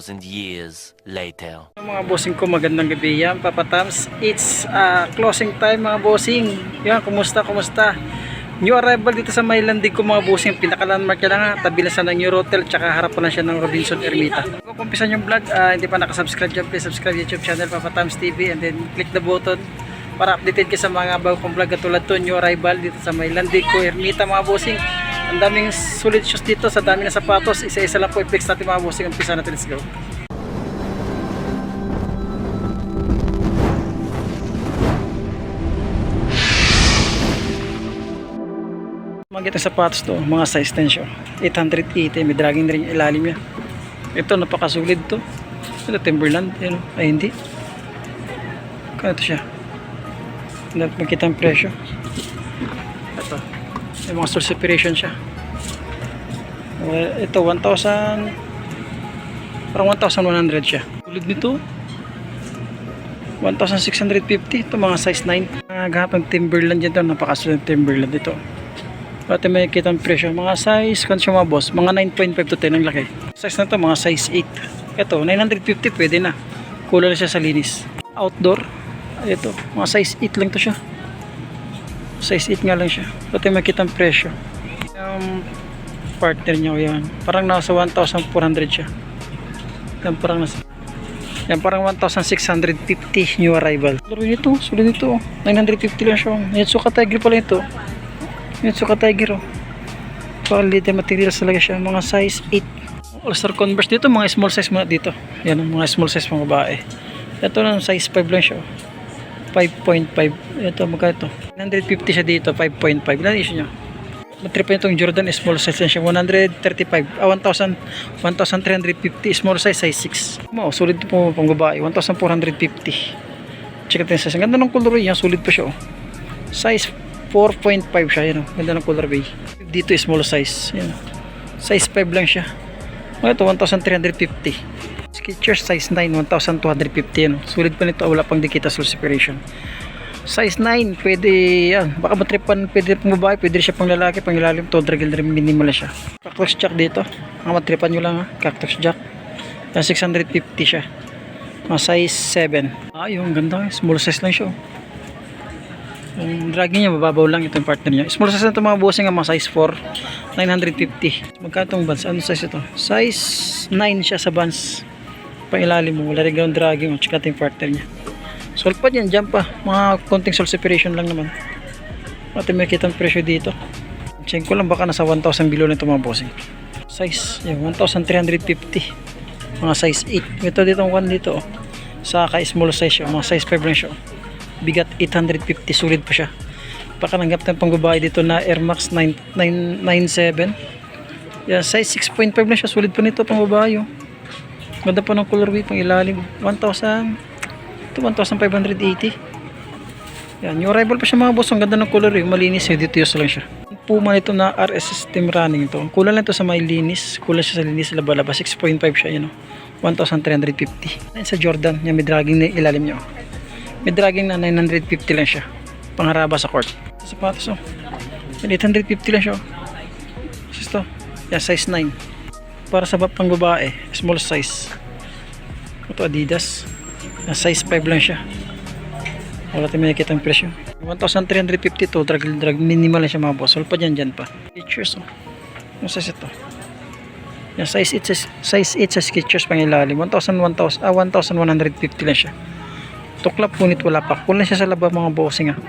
2,000 years later. Mga bossing ko, magandang gabi yan, Papa Tams. It's uh, closing time mga bossing. Yan, kumusta, kumusta? New arrival dito sa Maylandig ko mga bossing. Pinaka-landmark niya lang ha. Tabi lang siya ng Eurotel, tsaka harap pa lang siya ng Robinson Ermita. Kung kumpisan yung vlog, ah, hindi pa nakasubscribe dyan, please subscribe YouTube channel Papa Tams TV and then click the button para updated ka sa mga bagong vlog katulad to, new arrival dito sa Maylandig ko, Ermita mga bossing. Ang daming solid shoes dito, sa dami ng sapatos. Isa-isa lang po i-flex natin mga bossing. Umpisa natin, let's go. Ganitong sapatos to, mga size 10 siya. 880, may dragging na rin yung ilalim niya. Ito, napakasulid to. Ito, Timberland, yun. Ay, hindi. Kano to siya? Hindi natin makita ang presyo. Ito, may mga source separation siya. Uh, ito, 1,000, parang 1,100 siya. Sulit nito, 1,650. Ito, mga size 9. Nagahap ng Timberland dyan to, napakasulid ng Timberland ito. Pati may kita ang presyo. Mga size, kung siya mga boss, mga 9.5 to 10 ang laki. Size na to, mga size 8. Ito, 950 pwede na. Kulang na siya sa linis. Outdoor, ito, mga size 8 lang to siya. Size 8 nga lang siya. Pati may kita ang presyo. Yung partner niya, yan. Parang nasa 1,400 siya. Yan parang nasa yan parang 1,650 new arrival. Laro nito, sulit nito. 950 lang siya. Yatsuka Tiger pala ito. Yatsuka Tiger oh. Quality materials talaga siya. Mga size 8. All-Star Converse dito. Mga small size muna dito. Yan ang mga small size mga babae. Ito lang size 5 lang siya. oh. 5.5. Ito magkano ito? 950 siya dito. 5.5. Ilan issue niya? Matrip pa itong Jordan small size siya 135 ah 1,000 1,350 small size size 6 mo sulit po pang babae 1,450 check natin size. ganda ng color yan sulit pa siya oh. size 4.5 siya yan oh. ganda ng color bay dito small size yan oh. size 5 lang siya oh, ito 1,350 Skechers size 9 1,250 yan oh. sulit pa nito wala pang dikita soul separation size 9 pwede yan baka matripan pwede pang babae pwede siya pang lalaki pang ilalim to dragil rin minimal siya. Cactus jack dito mga matripan nyo lang ha cactus jack. Yan 650 siya. Mga size 7 ah yung ganda small size lang siya oh. yung dragging niya mababaw lang ito yung partner niya. Small size na ito mga bossing ang mga size 4 950 magkano itong buns ano size ito? Size 9 siya sa buns pang ilalim mo wala rin ganun dragging tsaka ito yung partner niya Sol pa dyan, pa. Mga konting sol separation lang naman. At may kitang presyo dito. Check ko lang baka nasa 1,000 below na ito mga bossing. Size, yun, 1,350. Mga size 8. Ito dito ang 1 dito. Oh. Saka small size siya. Mga size 5 lang siya. oh. Bigat 850. Sulit pa siya. Baka nanggap ng pang babae dito na Air Max 9, 997. Yan, size 6.5 lang siya. Sulit pa nito pang babae. Oh. Ganda pa ng colorway pang ilalim. 1,000 ito 1,580. Yan, yung arrival pa siya mga boss. Ang ganda ng color eh. Malinis eh. Dito lang siya. Puma nito na RS system running ito. Kulang lang ito sa may linis. Kulang siya sa linis. Laba-laba. 6.5 siya yun. Oh. 1,350. Yan sa Jordan. Yan may dragging na ilalim niya. oh. May dragging na 950 lang siya. Pangharaba sa court. Sa sapatos oh. Yan, 850 lang siya. oh. Sis to. Yan, size 9. Para sa pang babae. Small size. Ito Adidas. Na size 5 lang siya. Wala tayo may nakita ang presyo. 1,350 to. Drag, drag minimal lang siya mga boss. Wala pa dyan dyan pa. Skechers oh. Ano size ito? Yung size 8 sa, size 8 sa Skechers pang ilalim. 1,000, 1,000, ah, 1,150 lang siya. Tuklap ngunit wala pa. Kulang siya sa laba mga bossing ah.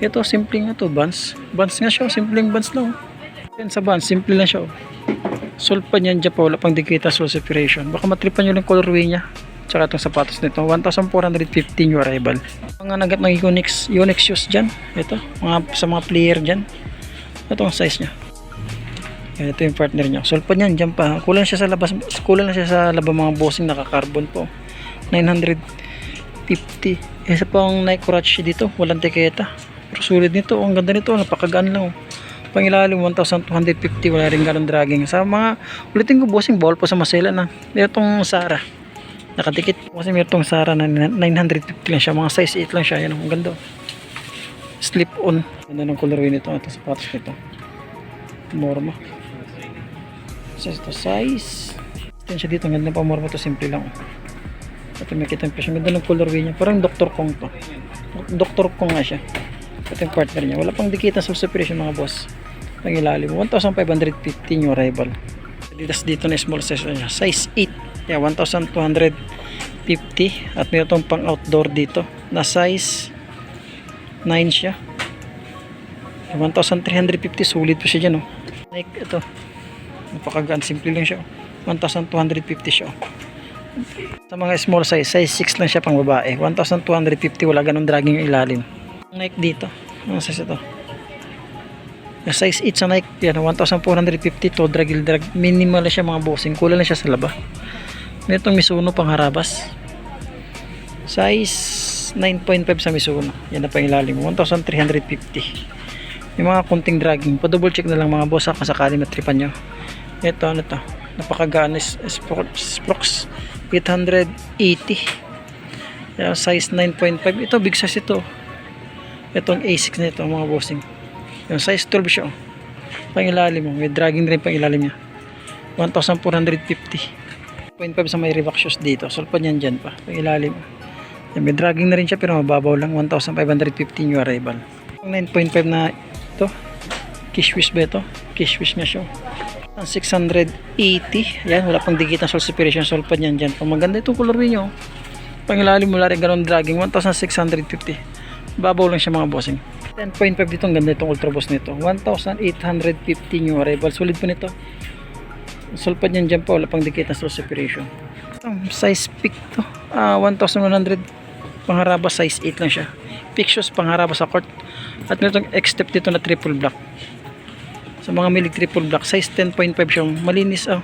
Ito simple nga to. Buns. Buns nga siya. oh. Simpleng buns lang. oh. Yan sa buns. Simple lang siya. Oh. Sol pa niyan dyan pa. Wala pang dikita soul separation. Baka matripan nyo lang colorway niya tsaka itong sapatos nito 1,450 new arrival mga nagat ng Unix Unix shoes dyan ito mga, sa mga player dyan ito ang size nya Yan, ito yung partner nya sulpa niyan dyan pa kulang siya sa labas kulang siya sa labas mga bossing naka carbon po 950 isa pang Nike Crutch dito walang tiketa pero sulit nito ang ganda nito napakagaan lang oh. Pangilalim 1,250 wala rin ganun dragging sa mga ulitin ko bossing ball po sa masela na itong Sara nakadikit kasi meron Sara na 950 lang siya mga size 8 lang siya yan ang ganda slip on ganda ng colorway nito ito sapatos nito morma size ito size Yan siya dito. Ang ganda pa mo to. Simple lang. Ito may kita yung presyo. Ganda ng colorway niya. Parang Dr. Kong to. Dr. Kong nga siya. Ito yung partner niya. Wala pang dikitan sa separation mga boss. Ang ilalim. 1,515 yung arrival. Adidas dito na small size niya. Size 8. Yeah, 1,250. At meron itong pang outdoor dito. Na size 9 siya. 1,350. Sulit pa siya dyan. Oh. Like ito. Napakagaan. Simple lang siya. oh. 1,250 siya. oh. Sa mga small size, size 6 lang siya pang babae. 1,250. Wala ganun dragging yung ilalim. Nike dito. Ano size ito? Size 8 sa Nike, yan, 1,450 to drag drag. Minimal na siya mga bossing. Kulang na siya sa laba. Meron itong Mizuno pang harabas. Size 9.5 sa Mizuno. Yan na pang ilalim. 1,350. Yung mga kunting dragging. Pa-double check na lang mga boss ha, kung sakali matripan nyo. Ito, ano to? Napakagaan is Sprox 880. Yan, size 9.5. Ito, big size ito. Itong A6 na ito, mga bossing. Yung size 12 siya. Oh. Pangilalim mo. May dragging rin pangilalim niya. 1,450. 0.5 sa may Reebok shoes dito. Sulpan yan dyan pa. Pangilalim. Yan, may dragging na rin siya pero mababaw lang. 1,515 yung arrival. Ang 9.5 na ito. Kishwish ba ito? Kishwish nga siya. Ang 680. Yan, wala pang digit na sol separation. Sulpan yan dyan. Pag maganda itong colorway nyo. Pangilalim wala rin ganun dragging. 1,650. Babaw lang siya mga bossing. 10.5 dito ang ganda itong ultra boss nito. 1,815 yung arrival. Sulit po nito. Sulpad yan dyan pa wala pang dikit na slow separation Itong size pick to. Ah 1,100 pangharaba size 8 lang siya. Pick shoes pangharaba sa court. At meron itong X-step dito na triple black. Sa mga milig triple black size 10.5 siya malinis ah.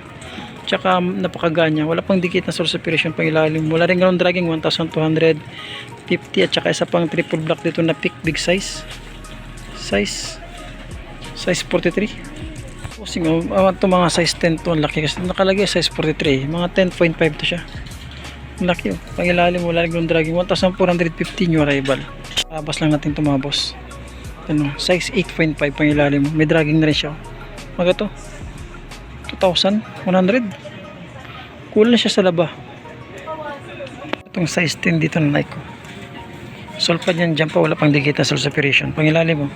Tsaka napakaganya wala pang dikit na slow separation pang ilalim. Wala rin ganun dragging 1,250 at tsaka isa pang triple black dito na pick big size. Size. Size 43 Pusing, oh, ito mga size 10 to ang laki kasi. Nakalagay size 43 mga 10.5 to siya. Ang laki oh. Pangilalim wala nang dragging. 1415 yung arrival. Abas lang natin ito mga boss. Ano, size 8.5 pangilalim may dragging na rin siya mga to 2,100 kulang na siya sa laba. Itong size 10 dito na Nike oh. Sulpad yan dyan pa, wala pang digit na sol separation. Pangilalim mo.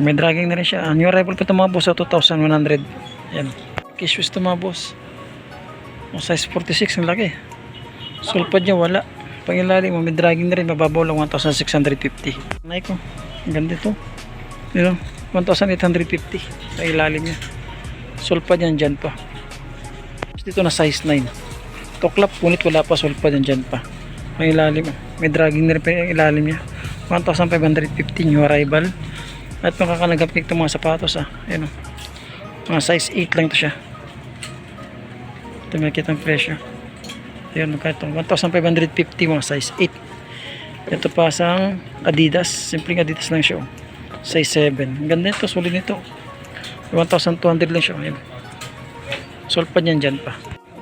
May dragging na rin siya. New arrival pa ito mga boss sa 2,100. Yan. Kiswis ito mga boss. O size 46, ang laki. Sulpad niya wala. Pangilalim mo, may dragging na rin. Mababaw lang 1,650. Nike ko. Ang ganda ito. Yun, 1,850. Pangilalim niya. Sulpad yan dyan pa. Dito na size 9. Toklap, punit wala pa sulpad yan dyan pa. Ang ilalim. May dragging na rin pa yung ilalim niya. 1,515 yung arrival. At makakalagap nito mga sapatos ah. Ayan oh. Mga size 8 lang to siya. Ito may kitang presyo. Ayan, magkano 1,550 mga size 8. Ito pa sa Adidas. Simpleng Adidas lang siya. oh. Size 7. Ang ganda nito. Sulit nito. 1,200 lang siya. Ayan. Sulpad yan dyan pa.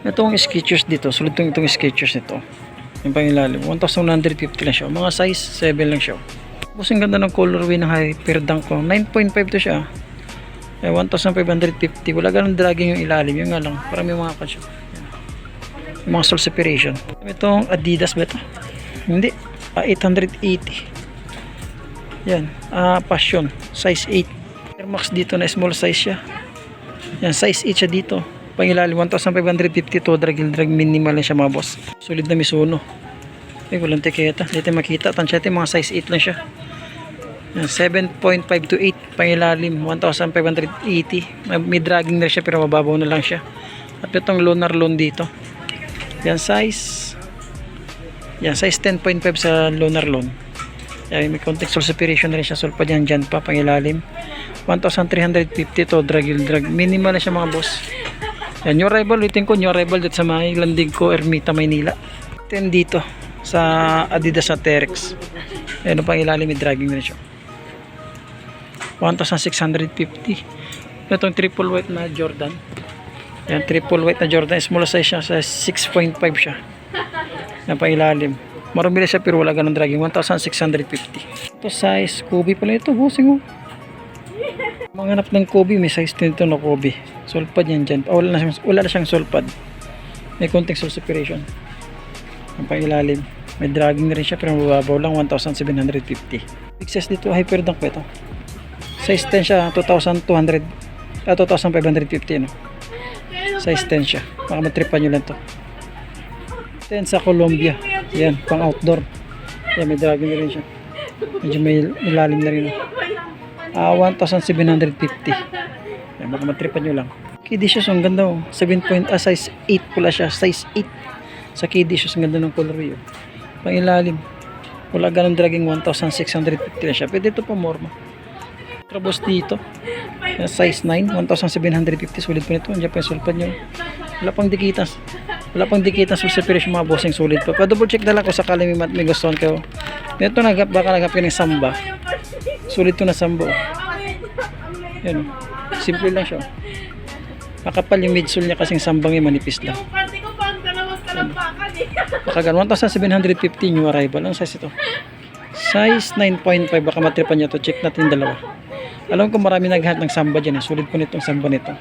Itong Skechers dito. Sulit itong, itong Skechers nito. Yung pangilalim. 1,150 lang siya. Mga size 7 lang siya. Tapos ang ganda ng colorway ng Hyperdunk ko. 9.5 to siya. Eh, 1,550. Wala ganun dragging yung ilalim. Yung nga lang. Para may mga kansyo. Yung mga soul separation. Itong Adidas ba ito? Hindi. Ah, 880. Yan. Ah, Passion. Size 8. Air Max dito na small size siya. Yan. Size 8 siya dito. Pangilalim 1,550 to drag minimal lang siya mga boss. Solid na Mizuno. Ay, walang tiketa. Dito makita. Tansyete, mga size 8 lang siya. Yan, 7.5 to 8 pangilalim 1,580 may, dragging na siya pero mababaw na lang siya at itong lunar loan dito yan size yan size 10.5 sa lunar loan yan, may contextual separation na rin siya sulpad yan dyan pa pangilalim 1,350 to drag drag minimal na siya mga boss yan yung rival ulitin ko yung rival dito sa may landing ko Ermita Maynila. 10 dito sa Adidas sa Terex. Yan ang pangilalim may dragging na rin siya 1,650 itong triple white na Jordan. Yan triple white na Jordan. Small size siya sa 6.5 siya. Yan pa ilalim marami siya pero wala ganun dragging 1,650 ito size Kobe pala ito busing oh mga hanap ng Kobe may size din ito na Kobe sulpad yan dyan ah, wala, na siyang, wala na siyang sulpad May konting soul separation. Ang pangilalim. May dragging rin siya pero mababaw lang 1,750. Big size dito, hyper dunk ba ito? Size 10 siya, 2,200 ah, 2,550 no? Size 10 siya. Baka matripan nyo lang to. 10 sa Colombia. Yan, pang outdoor. Yan, may dragging rin siya. Medyo may ilalim na rin. no? Ah, 1,750. Yan, baka matripan nyo lang. Kidishes, ang ganda oh. 7 point, ah, size 8 pula siya. Size 8. Sa kidishes, ang ganda ng color yun. Pang ilalim. Wala ganun dragging 1,650 na siya. Pwede ito pa morma. Trabos dito. Yan, size 9, 1,750. Sulit po nito. Andiyan pa yung sulpad nyo. Wala pang dikitas. Wala pang dikitas sa separation mga bossing sulit pa. Pa-double check na lang ko sakali may, may gustuhan kayo. Ito nagap, baka nagap kayo ng samba. Sulit to na. Yan. oh. Simple lang siya. Makapal yung midsole niya kasing sambang yung manipis lang. Eh. Baka ganun, 1,750 new arrival. Ang size ito? Size 9.5. Baka matripan niya to. Check natin yung dalawa. Alam ko marami naghahat ng samba dyan. Eh. Sulit po nitong samba nito.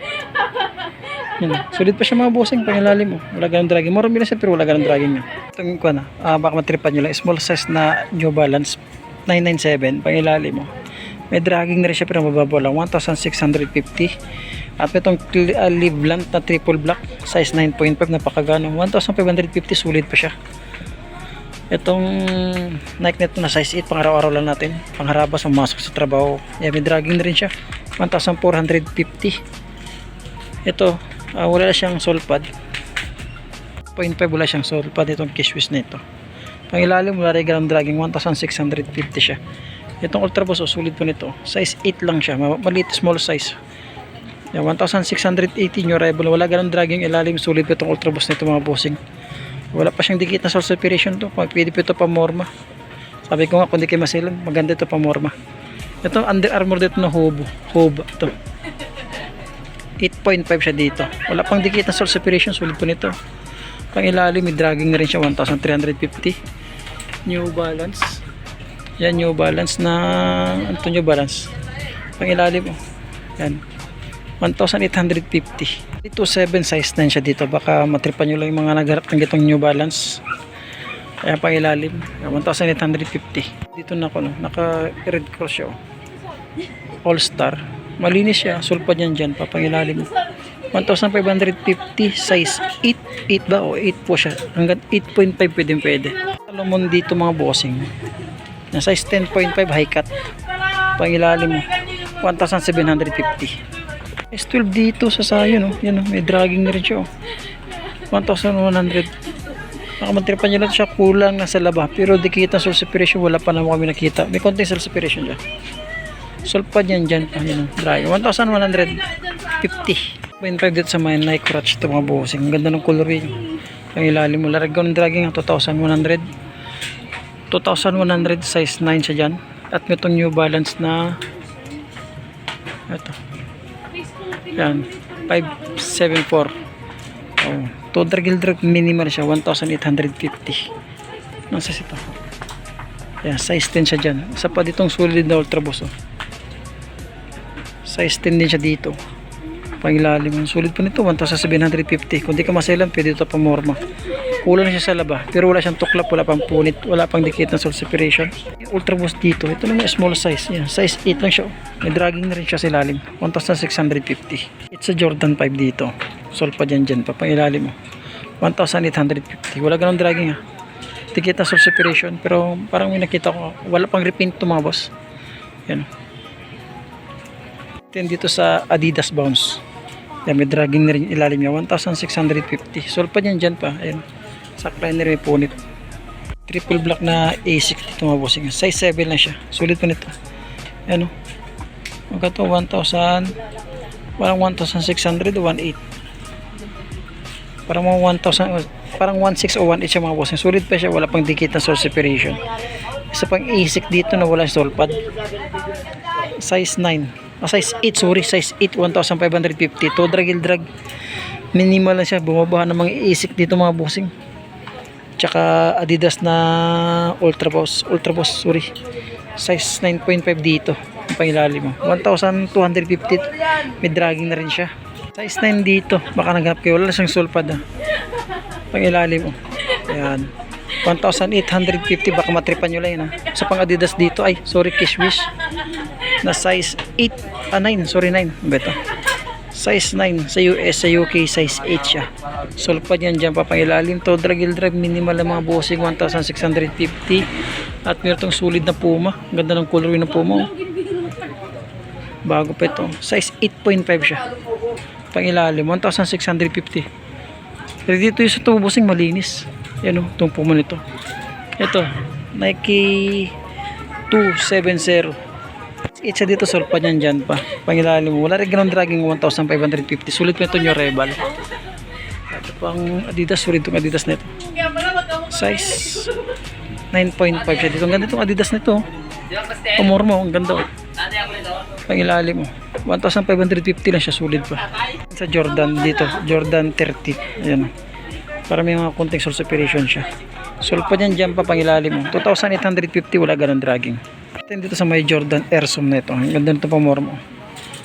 Yan. Sulit pa siya mga bossing. Pangilalim mo. Wala ganun dragging. Marami na siya pero wala ganun dragging niya. Itong ko na. ah, baka matripan nyo lang. Small size na New Balance 997. Pangilalim mo. May dragging na rin siya pero mababaw lang. 1,650. At itong uh, Livland na triple black. Size 9.5. Napakagano. 1,550. Sulit pa siya. Itong Nike net na size 8 pang araw-araw lang natin. Pangharabas pumasok sa trabaho. Yan, may dragging na rin siya. 1,450. Ito, ah, wala siyang sole pad. 0.5 wala siyang sole pad itong Kishwiz na ito. Pang ilalim wala rin ganang dragging 1,650 siya. Itong Ultra Boost, oh, sulit po nito. Size 8 lang siya. ma- Maliit, small size. Yan, 1,680 new arrival. Wala ganang dragging ilalim. Sulit po itong Ultra Boost nito mga bossing. Wala pa siyang dikit na soul separation to. Pwede po ito pa morma. Sabi ko nga kung di kayo masilan, maganda ito pa morma. Ito Under Armour dito na Hobo. Hobo ito. 8.5 siya dito. Wala pang dikit na soul separation. Sulit po nito. Pang ilalim, may dragging na rin siya 1,350. New Balance. Yan, New Balance na ano to New Balance? Pang ilalim oh. Yan. 1,850. Dito 7 size 9 siya dito. Baka matripan nyo lang yung mga nagharap ng gitong New Balance. Ayan pang ilalim. 1,850. Dito na ako no. Naka red cross siya. oh. All Star. Malinis siya. Sulpad yan dyan. Papangilalim. 1,550 size 8. 8 ba? O 8 po siya. Hanggang 8.5 pwede pwede. Salomon dito mga bossing. Na size 10.5 high cut. Pangilalim mo. 1,750. S12 dito sa sayo no. Yan oh, may dragging na rin siya oh. 1,100. Nakamantripan niya lang siya kulang na sa laba. Pero di kita soul separation. Wala pa naman kami nakita. May konting soul separation dyan. Sulpad yan dyan. Ah, yun dragging. 1,150. 0.5 dito sa may Nike Crutch ito mga bossing. Ang ganda ng color yun. Ang ilalim mo. Laragaw ng dragging ang 2,100. 2,100 size 9 siya dyan. At itong New Balance na ito. Yan. 574. Oh. To drag drag minimal siya. 1,850. Nasa ito. Yan. Size 10 siya dyan. Isa pa ditong solid na ultra boss. Oh. Size 10 din siya dito. Pangilalim. Ang sulit po nito. 1,750. Kung di ka maselan, pwede ito pa morma. Kulang siya sa laba. Pero wala siyang tuklap. Wala pang punit. Wala pang dikit na soul separation. Ultra boost dito. Ito naman small size. Yan. Size 8 lang siya. oh. May dragging na rin siya sa ilalim. 1,650. It's a Jordan 5 dito. Sol pa dyan dyan. Papangilalim mo. 1,850. Wala ganun dragging ha. Dikit na soul separation. Pero parang may nakita ko. Wala pang repaint to mga boss. Yan. Then dito sa Adidas Bounce. Yan, may dragging na rin ilalim niya. 1,650. Sol pa dyan pa. Ayan. Sakla na rin may punit. Triple black na A6 dito mga bossing. Size 7 lang siya. Sulit pa nito. Ayan o. Magka to 1,000. Parang 1,600 o 1,800. Parang mga 1,000. Parang 1,600 o 1,800 siya mga bossing. Sulit pa siya. Wala pang dikit na soul separation. Isa pang A6 dito na wala soul pad. Size 9. Ah, size 8, sorry. Size 8, 1,550. To drag and drag. Minimal lang siya. Bumabaha ng mga isik dito mga bossing. Tsaka Adidas na Ultra Boss. Ultra Boss, sorry. Size 9.5 dito. Ang pangilalim mo. 1,250. May dragging na rin siya. Size 9 dito. Baka naghanap kayo. Wala siyang sulpad ah. Pang ilalim mo. Ayan. 1,850 baka matripan nyo lang yun ha. Sa pang Adidas dito ay sorry Kish Wish na size 8 ah 9 sorry 9 beto size 9 sa US sa UK size 8 siya. Sulpad yan dyan pa pang ilalim to dragil drive minimal ang mga bossing 1,650 at meron tong sulit na puma. Ganda ng color ng puma oh. bago pa ito. Size 8.5 siya. Pang ilalim 1,650 pero dito yung sa tumubusing malinis. Yan o itong puma nito. Ito Nike 270 Itsa dito sulpa niyan dyan pa. Pangilalim mo. Wala rin ganun dragging 1,550 sulit pa ito nyo rebal ito pang adidas. Sulit itong adidas pala magkamukha. size 9.5 siya dito. Ang ganda itong adidas nito pamor mo ang ganda oh. pangilalim mo 1,550 lang siya sulit pa. Sa Jordan dito Jordan 30 ayan oh. para may mga konting source operation siya. Sulpa niyan dyan pa pangilalim mo 2,850 wala ganun dragging Ito dito sa may Jordan Airsome na ito. Ang ganda nito pamor mo.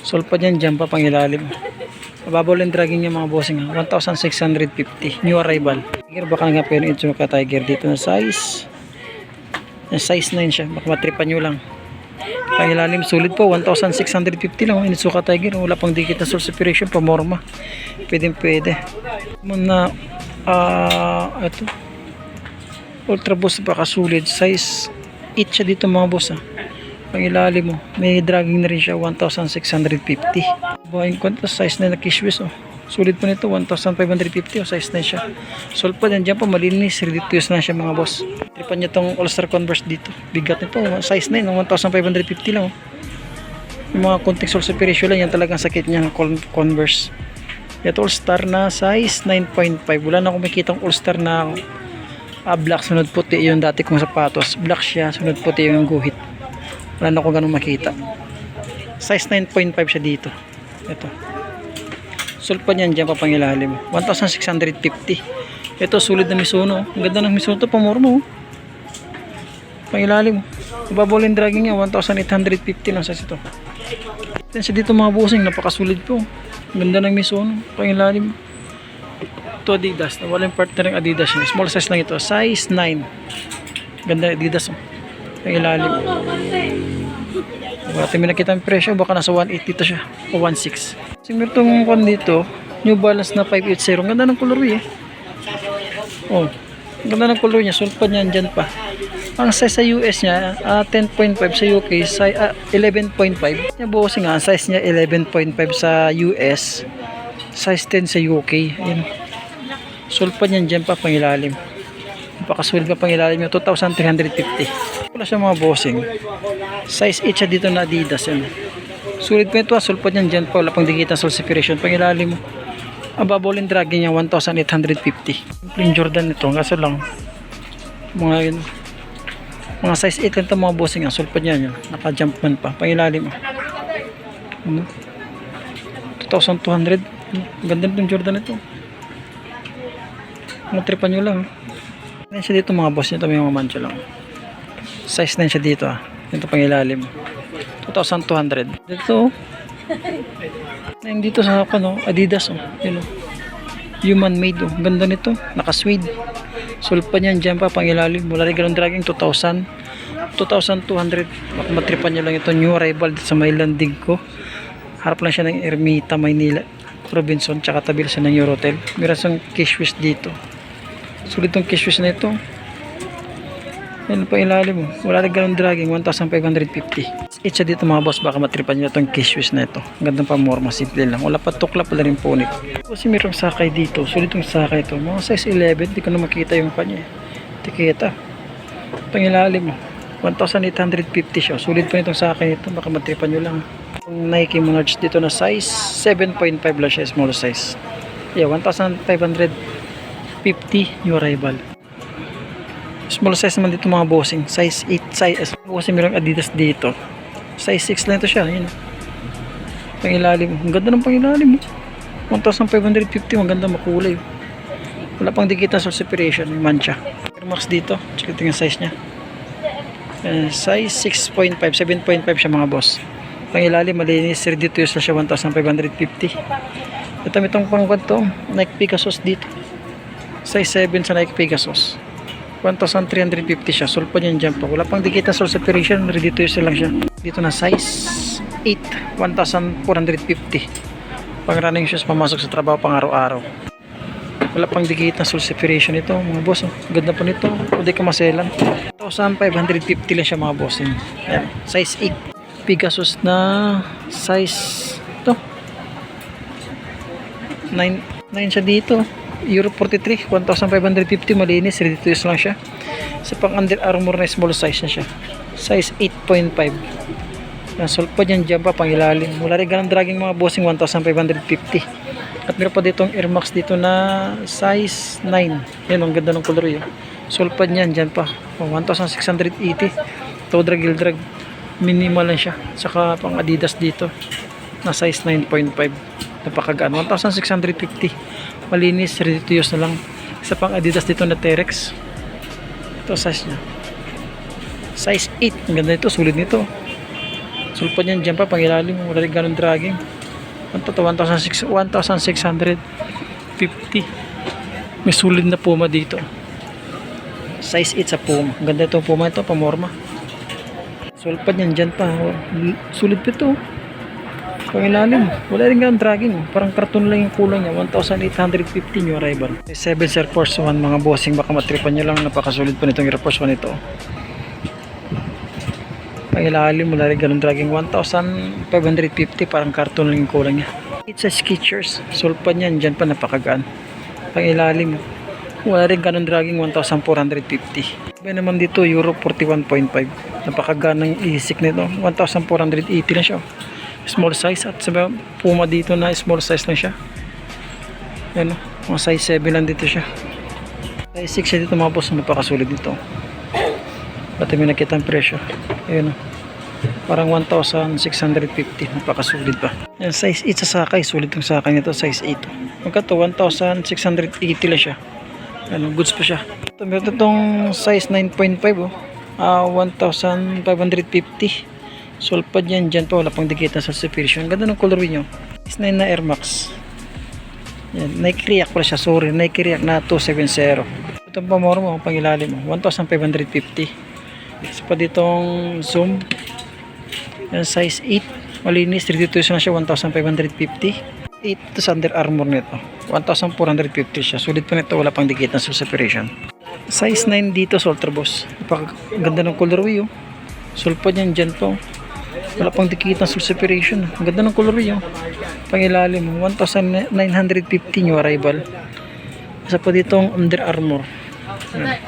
Sulpa niyan dyan pa pangilalim mo Mababaw lang dragging niya mga bossing ha. 1,650 new arrival. Tiger baka nga pero ito ka Tiger dito na size. Na size 9 siya. Baka matripan nyo lang. Pangilalim sulit po 1,650 lang. Initsuka Tiger. Wala pang dikit na source operation pamorma pwede pwede. Muna ah ito ultra boost baka sulit size. 8 siya dito mga boss ha pangilalim mo may dragging na rin siya 1,650 buhayin ko ito size na na oh. Sulit po nito 1,550 oh size na siya. Solid pa din dyan po malinis ready to use na siya mga boss. Tripan niya tong all star converse dito. Bigat nito size 9 oh, 1,550 lang oh. Yung mga konting source operation lang yan talagang sakit niya con- converse. Ito all star na size 9.5 wala na akong makikita all star na ah, black sunod puti yung dati kong sapatos. Black siya sunod puti yung guhit wala na akong ganun makita. Size 9.5 siya dito. Ito. Sulpa niyan dyan pa pangilalim. 1,650 ito sulit na Mizuno ang ganda ng Mizuno to pamormo oh. pangilalim. Yung dragging niya 1,850 lang size ito. Yan siya dito mga busing napakasulit po. Ang ganda ng Mizuno pangilalim. Ito Adidas. Na walang partner ng Adidas yun. small size lang ito. Size 9 ganda Adidas oh. Pangilalim wala tayo nakita ang presyo. Baka nasa 180 to siya. O 16 kasi meron tong kwan dito. New Balance na 580 ang ganda ng colorway eh. Oh. Ganda ng color niya. Sulpad niya dyan pa. Ang size sa US niya ah, 10.5 sa UK sa ah, 11.5 niya bukas nga ang size niya 11.5 sa US size 10 sa UK Ayan. sulpad niyan dyan pa pangilalim napakasulit pa pangilalim yung 2,350 wala siya mga bossing. Size 8 siya dito na Adidas yan. sulit pa ito ah, sulpad niyan dyan pa. Wala pang dikitan sa separation pangilalim mo ang babaw yung dragging niya 1,850 yung Jordan ito kaso lang mga yun mga size 8 lang ito mga bossing ang sulpad niya yun. Naka jump man pa. Pangilalim mo ano 2,200 ang ganda nitong Jordan ito. Mga tripan nyo lang yan siya dito mga boss nito may mga mancha lang size 9 siya dito ah ito pangilalim 2,200 dito oh. Yung dito sa ano, Adidas oh. Yun oh. Human made oh. Ganda nito. Naka-suede. Sulpa niyan dyan pa pangilalim. Wala rin ganun dragging 2,000. 2,200. Baka matripan nyo lang ito. New arrival dito sa may landing ko. Harap lang siya ng Ermita, Maynila. Robinson. Tsaka tabi siya ng Eurotel. Meron siyang cashwish dito. Sulit tong cashwish na ito. Yan pa ilalim mo. Wala rin ganun dragging. 1,550. It's dito mga boss. Baka matripan nyo itong cashwish na ito. Ang Gandang pamorma. Simple lang. Wala pa tuklap. Wala rin punit. Kasi mayroong sakay dito. Sulit yung sakay ito. Mga size 11. Hindi ko na makita yung kanya. Tiketa. Itong ilalim mo. 1,850 siya. Sulit pa itong sakay ito. Baka matripan nyo lang. Yung Nike Monarch dito na size 7.5 lang siya. Small size. Yeah, 1,550 new arrival. Small size naman dito mga bossing. Size 8 size. Kasi mayroong Adidas dito. Size 6 lang ito siya. Yun. Pangilalim. Ang ganda ng pangilalim. oh. 1,550. Ang ganda makulay. Wala pang dikita sa separation. May mancha. Air Max dito. Check ito yung size niya. Eh, size 6.5. 7.5 siya mga boss. Pangilalim. Malinis. Ready to use na siya. 1,550. Ito itong pangkwan to. Nike Pegasus dito. Size 7 sa Nike Pegasus. 1,350 siya. Sul pa niyan dyan pa. Wala pang dikita sul separation. Ready to use lang siya. Dito na size 8. 1,450. Pang running shoes pamasok sa trabaho pang araw-araw. Wala pang dikit na sul separation ito mga boss. Oh. Ganda pa nito. Pwede ka maselan. 1,550 lang siya mga boss. Ayan. Size 8. Pegasus na size to 9 9 siya dito. Euro 43, 1,550 malinis, ready to use lang siya. Sa pang Under Armour na small size na siya. Size 8.5. Yan, sulpad yan dyan pa, pang ilalim. Wala rin ganang dragging mga bossing 1,550. At meron pa ditong Air Max dito na size 9. Yan, ang ganda ng color yun. Sulpad niyan dyan pa. Oh, 1,680. Toe drag, heel drag. Minimal lang siya. Saka pang Adidas dito na size 9.5 napakagaan 1,650 malinis ready to use na lang. Isa pang adidas dito na Terex ito size nya size 8 ang ganda nito sulit nito. Sulpad yan dyan pa pang ilalim wala rin ganun dragging. 1,600 1,650 may sulit na puma dito. Size 8 sa puma. Ang ganda itong puma ito pamorma. Sulpad yan dyan pa. Sulit pa ito Pangilalim. Wala rin ganun dragging. Parang karton lang yung kulang niya. 1,850 yung arrival. 7 Air Force 1 mga bossing. Baka matripan nyo lang. Napakasulit pa nitong Air Force 1 ito. Pangilalim. Wala rin ganun dragging. 1,550. Parang karton lang yung kulang niya. It's a Skechers. Sulpan yan. Dyan pa napakagaan. Pangilalim. Wala rin ganun dragging. 1,450. Sabi naman dito Euro 41.5. Napakagaan ng isik nito. 1,480 na siya small size at sa Puma dito na small size lang siya. Yan o mga size 7 lang dito siya. Size 6 siya dito mga boss. Napakasulit dito. Pati may nakita ang presyo. Yan o parang 1,650 napakasulit pa. Yan size 8 sa sakay. Sulit yung sakay nito size 8 magka to 1,680 lang siya. Ano goods pa siya. Ito meron itong size 9.5 oh. Uh, 1,550 Sulpad yan dyan pa. Wala pang dikit na. Ang ganda ng colorway nyo. Is 9 na Air Max. Yan. Nike React pala siya. Sorry. Nike React na 270. Itong pamoro mo. Pangilalim mo. 1,550. Isa pa ditong Zoom. Yan. Size 8. Malinis. 32 na siya. 1,550. 8 to Under Armour nito. 1,450 siya. Sulit pa nito. Wala pang dikit na separation. Size 9 dito sa Ultra Boss. Napakaganda ng colorway oh. Sulpad yan dyan po. Wala pang dikit ng separation. Ang ganda ng color yun. Pangilalim. 1,950 yung arrival. Isa pa ditong Under Armour. Yan.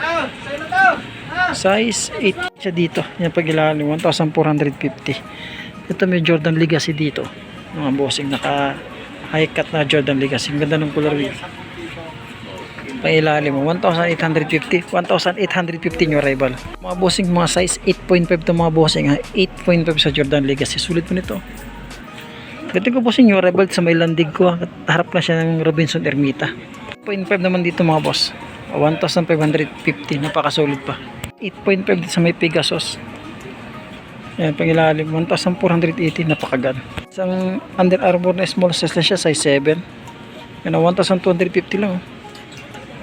Size 8 siya dito. Yan pagilalim. 1,450. Ito may Jordan Legacy dito. Mga bossing. Naka high cut na Jordan Legacy. Ang ganda ng color yun. Pangilalim mo. 1,850. 1,850 yung arrival. Mga bossing, mga size 8.5 to mga bossing. ha. 8.5 sa Jordan Legacy. Sulit mo nito. Ganito ko bossing yung arrival sa may landig ko. ha. Harap na siya ng Robinson Ermita. 8.5 naman dito mga boss. 1,550. Napakasulit pa. 8.5 dito sa may Pegasus. Yan, pangilalim. 1,480. Napakagan. Isang Under Armour na small size lang siya. Size 7. Yan, 1,250 lang.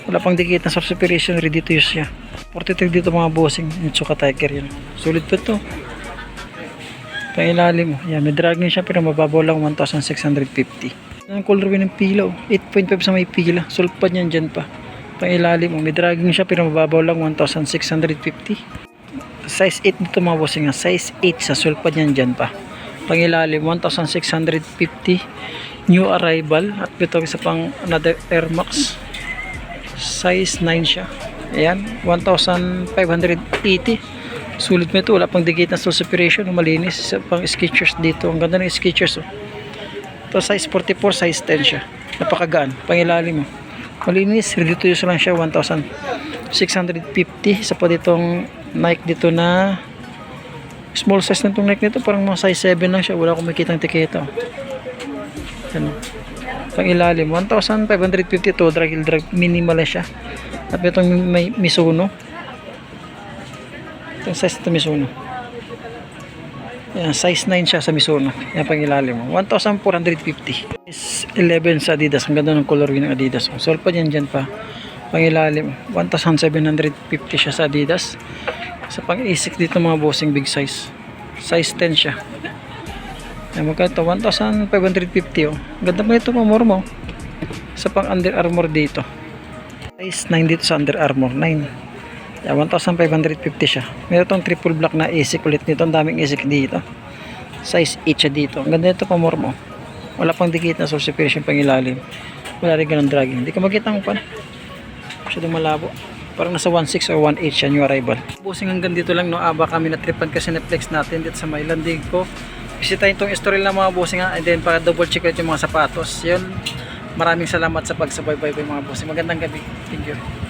Oh. Wala pang dikit na source separation. Ready to use siya. 43 dito mga bossing. Mitsuka Tiger yan. Sulit pa to. Pangilalim mo. Yan, may dragging siya pero mababaw lang 1,650. Ang colorway ng pila. oh. 8.5 sa may pila. Sulpad niyan dyan pa. Pangilalim mo. May dragging siya pero mababaw lang 1,650. Size 8 dito mga bossing. ah. Size 8 sa sulpad niyan dyan pa. Pangilalim 1,650. New arrival. At ito isa pang another Air Max size 9 siya. Ayan 1,580 sulit mo ito wala pang dikit na soul separation malinis isa pang sketchers dito. Ang ganda ng sketchers oh. ito size 44 size 10 siya. Napakagaan pangilalim mo malinis ready to use lang siya 1,650 isa pa ditong Nike dito na small size na itong Nike nito parang mga size 7 lang siya wala akong makitang tiketa oh. Pang ilalim, 1,550 to drag heel drag minimal na siya. At itong may Mizuno. Itong size ito Mizuno. Yan, size 9 siya sa Mizuno. Yan pang ilalim mo. 1,450. Is 11 sa Adidas. Ang ganda ng color ng Adidas. So, pa yan dyan pa. Pangilalim. 1,750 siya sa Adidas. Sa pang A6 dito mga bossing big size. Size 10 siya. Ayan, magkano ito? 1,550 oh. Ganda pa ito pamor mo. Sa pang Under Armour dito. Size 9 dito sa Under Armour. 9. Yeah, 1,550 siya. Meron tong triple black na ASIC ulit nito. Ang daming ASIC dito. Size 8 siya dito. Ang ganda ito pamor mo. Wala pang dikit na suspension pang ilalim. Wala rin ganun dragging. Hindi ka makita ang pan. Masyadong malabo. Parang nasa 1.6 or 1.8 siya new arrival. Busing hanggang dito lang no. Aba kami na tripan kasi na-flex natin dito sa may landing ko. Bisitahin tong story lang mga bossing ha. And then para double check ulit yung mga sapatos. Yun. Maraming salamat sa pagsubaybay mga bossing. Magandang gabi. Thank you.